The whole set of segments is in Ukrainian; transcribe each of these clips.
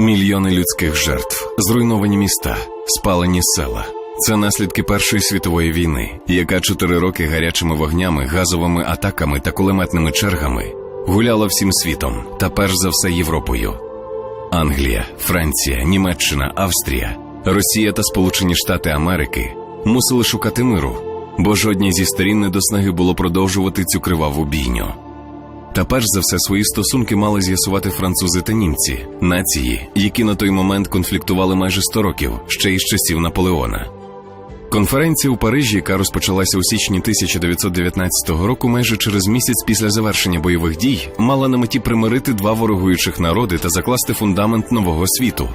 Мільйони людських жертв, зруйновані міста, спалені села. Це наслідки Першої світової війни, яка чотири роки гарячими вогнями, газовими атаками та кулеметними чергами гуляла всім світом та перш за все Європою. Англія, Франція, Німеччина, Австрія, Росія та Сполучені Штати Америки мусили шукати миру, бо жодній зі сторін не до снаги було продовжувати цю криваву бійню. Та перш за все свої стосунки мали з'ясувати французи та німці, нації, які на той момент конфліктували майже 100 років ще із часів Наполеона. Конференція у Парижі, яка розпочалася у січні 1919 року, майже через місяць після завершення бойових дій, мала на меті примирити два ворогуючих народи та закласти фундамент нового світу.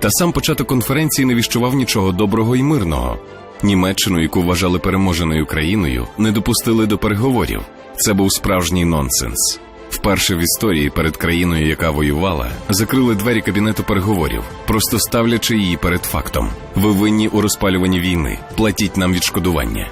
Та сам початок конференції не віщував нічого доброго і мирного. Німеччину, яку вважали переможеною країною, не допустили до переговорів. Це був справжній нонсенс. Вперше в історії перед країною, яка воювала, закрили двері кабінету переговорів, просто ставлячи її перед фактом: ви винні у розпалюванні війни, платіть нам відшкодування.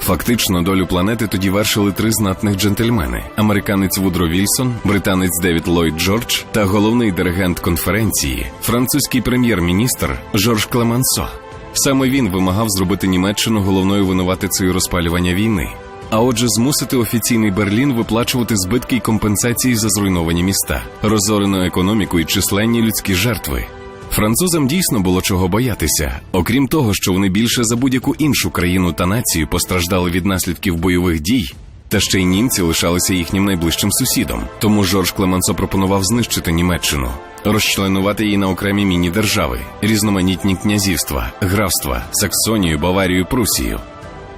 Фактично, долю планети тоді вершили три знатних джентльмени: американець Вудро Вільсон, британець Девід Ллойд Джордж та головний диригент конференції, французький прем'єр-міністр Жорж Клемансо. Саме він вимагав зробити Німеччину головною винуватицею розпалювання війни. А отже, змусити офіційний Берлін виплачувати збитки й компенсації за зруйновані міста, розорену економіку і численні людські жертви. Французам дійсно було чого боятися, окрім того, що вони більше за будь-яку іншу країну та націю постраждали від наслідків бойових дій. Та ще й німці лишалися їхнім найближчим сусідом. Тому Жорж Клемансо пропонував знищити Німеччину, розчленувати її на окремі міні-держави, різноманітні князівства, графства, Саксонію, Баварію, Прусію.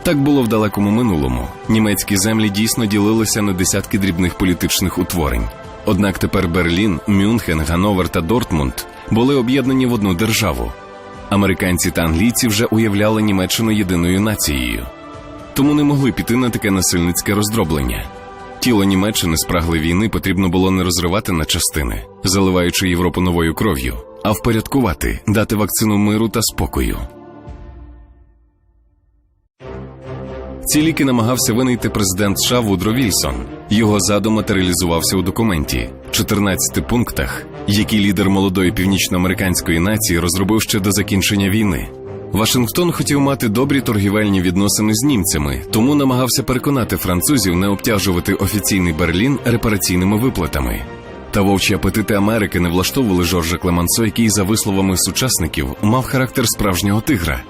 Так було в далекому минулому. Німецькі землі дійсно ділилися на десятки дрібних політичних утворень. Однак тепер Берлін, Мюнхен, Гановер та Дортмунд були об'єднані в одну державу. Американці та англійці вже уявляли Німеччину єдиною нацією, тому не могли піти на таке насильницьке роздроблення. Тіло Німеччини спрагли війни потрібно було не розривати на частини, заливаючи Європу новою кров'ю, а впорядкувати, дати вакцину миру та спокою. Ці ліки намагався винайти президент США Вудро Вільсон. Його задум матеріалізувався у документі 14 пунктах, які лідер молодої північноамериканської нації розробив ще до закінчення війни. Вашингтон хотів мати добрі торгівельні відносини з німцями, тому намагався переконати французів не обтяжувати офіційний Берлін репараційними виплатами. Та вовчі апетити Америки не влаштовували Жоржа Клемансо, який, за висловами сучасників, мав характер справжнього тигра.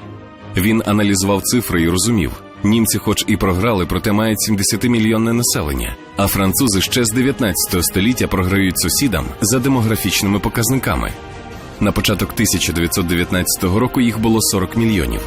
Він аналізував цифри і розумів. Німці, хоч і програли, проте мають 70-мільйонне населення, а французи ще з 19 століття програють сусідам за демографічними показниками. На початок 1919 року їх було 40 мільйонів.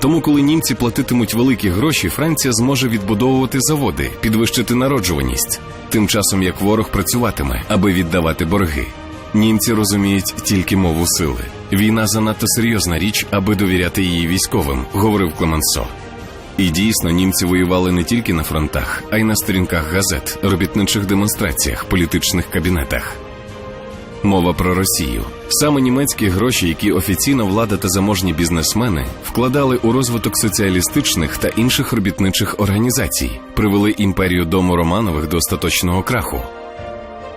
Тому, коли німці платитимуть великі гроші, Франція зможе відбудовувати заводи, підвищити народжуваність, тим часом як ворог працюватиме, аби віддавати борги. Німці розуміють тільки мову сили. Війна занадто серйозна річ, аби довіряти її військовим, говорив Клемансо. І дійсно німці воювали не тільки на фронтах, а й на сторінках газет, робітничих демонстраціях, політичних кабінетах. Мова про Росію. Саме німецькі гроші, які офіційна влада та заможні бізнесмени вкладали у розвиток соціалістичних та інших робітничих організацій, привели імперію дому Романових до остаточного краху.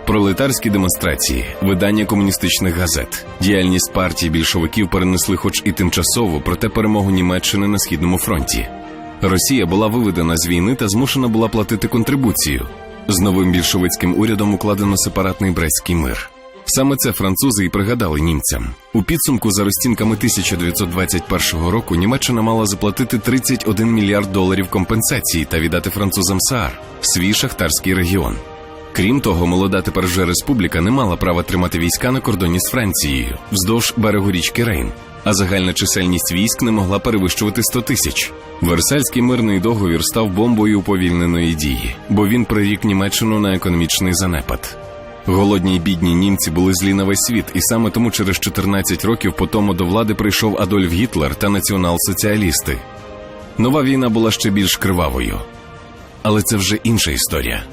Пролетарські демонстрації, видання комуністичних газет, діяльність партії більшовиків перенесли, хоч і тимчасово, проте перемогу Німеччини на східному фронті. Росія була виведена з війни та змушена була платити контрибуцію. З новим більшовицьким урядом укладено сепаратний Брестський мир. Саме це французи і пригадали німцям. У підсумку за розцінками 1921 року Німеччина мала заплатити 31 мільярд доларів компенсації та віддати французам Саар, свій шахтарський регіон. Крім того, молода тепер вже республіка не мала права тримати війська на кордоні з Францією вздовж берегу річки Рейн, а загальна чисельність військ не могла перевищувати 100 тисяч. Версальський мирний договір став бомбою уповільненої дії, бо він прирік Німеччину на економічний занепад. Голодні й бідні німці були злі на весь світ, і саме тому через 14 років по тому до влади прийшов Адольф Гітлер та націонал-соціалісти. Нова війна була ще більш кривавою. Але це вже інша історія.